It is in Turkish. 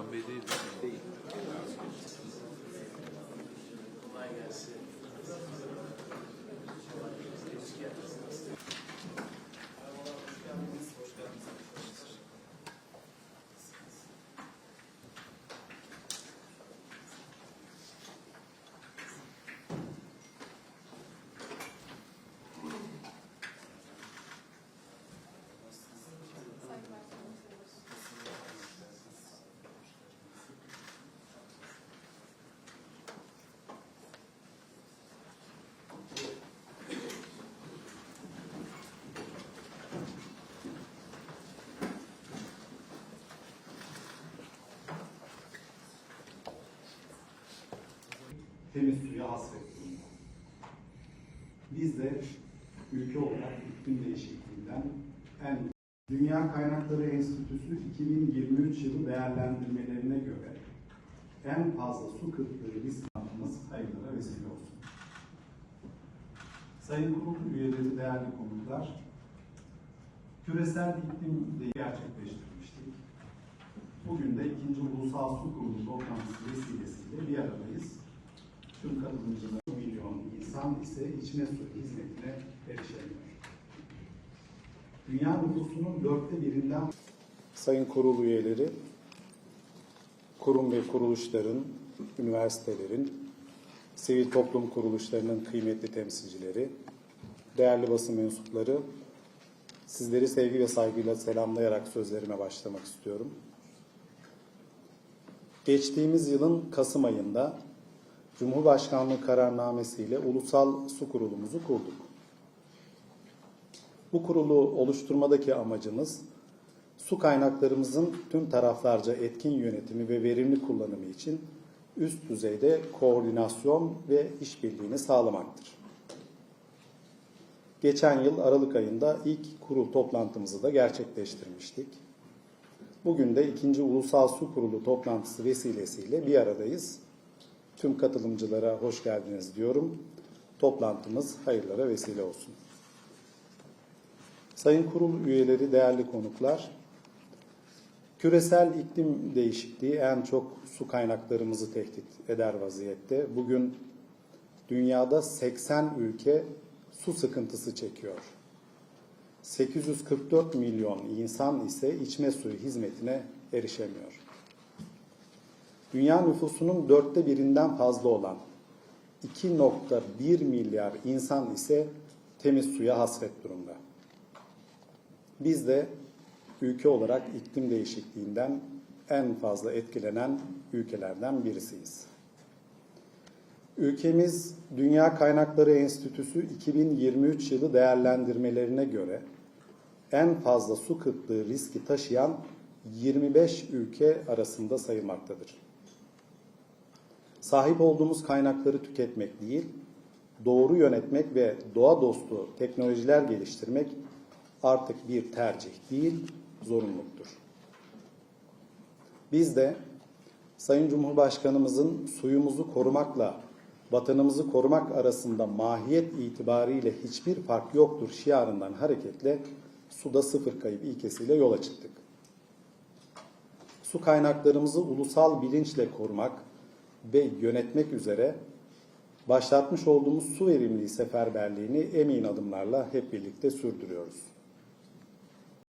Camereiro. Temiz suya hasret. Biz de ülke olarak iklim değişikliğinden en Dünya Kaynakları Enstitüsü 2023 yılı değerlendirmelerine göre en fazla su kıtlığı risk altımız hayırlara vesile olsun. Sayın Kurul üyeleri, değerli konuklar, küresel iklim de gerçekleştirmiştik. Bugün de ikinci Ulusal Su Kurulu toplantısı vesilesiyle bir aradayız. Tüm katılımcılar milyon insan ise içme suyu hizmetine erişemiyor. Dünya nüfusunun dörtte birinden Sayın kurul üyeleri, kurum ve kuruluşların, üniversitelerin, sivil toplum kuruluşlarının kıymetli temsilcileri, değerli basın mensupları, sizleri sevgi ve saygıyla selamlayarak sözlerime başlamak istiyorum. Geçtiğimiz yılın Kasım ayında Cumhurbaşkanlığı kararnamesiyle Ulusal Su Kurulumuzu kurduk. Bu kurulu oluşturmadaki amacımız su kaynaklarımızın tüm taraflarca etkin yönetimi ve verimli kullanımı için üst düzeyde koordinasyon ve işbirliğini sağlamaktır. Geçen yıl Aralık ayında ilk kurul toplantımızı da gerçekleştirmiştik. Bugün de ikinci Ulusal Su Kurulu toplantısı vesilesiyle bir aradayız. Tüm katılımcılara hoş geldiniz diyorum. Toplantımız hayırlara vesile olsun. Sayın kurul üyeleri, değerli konuklar, küresel iklim değişikliği en çok su kaynaklarımızı tehdit eder vaziyette. Bugün dünyada 80 ülke su sıkıntısı çekiyor. 844 milyon insan ise içme suyu hizmetine erişemiyor. Dünya nüfusunun dörtte birinden fazla olan 2.1 milyar insan ise temiz suya hasret durumda. Biz de ülke olarak iklim değişikliğinden en fazla etkilenen ülkelerden birisiyiz. Ülkemiz Dünya Kaynakları Enstitüsü 2023 yılı değerlendirmelerine göre en fazla su kıtlığı riski taşıyan 25 ülke arasında sayılmaktadır. Sahip olduğumuz kaynakları tüketmek değil, doğru yönetmek ve doğa dostu teknolojiler geliştirmek artık bir tercih değil, zorunluluktur. Biz de Sayın Cumhurbaşkanımızın suyumuzu korumakla vatanımızı korumak arasında mahiyet itibariyle hiçbir fark yoktur şiarından hareketle suda sıfır kayıp ilkesiyle yola çıktık. Su kaynaklarımızı ulusal bilinçle korumak ve yönetmek üzere başlatmış olduğumuz su verimliliği seferberliğini emin adımlarla hep birlikte sürdürüyoruz.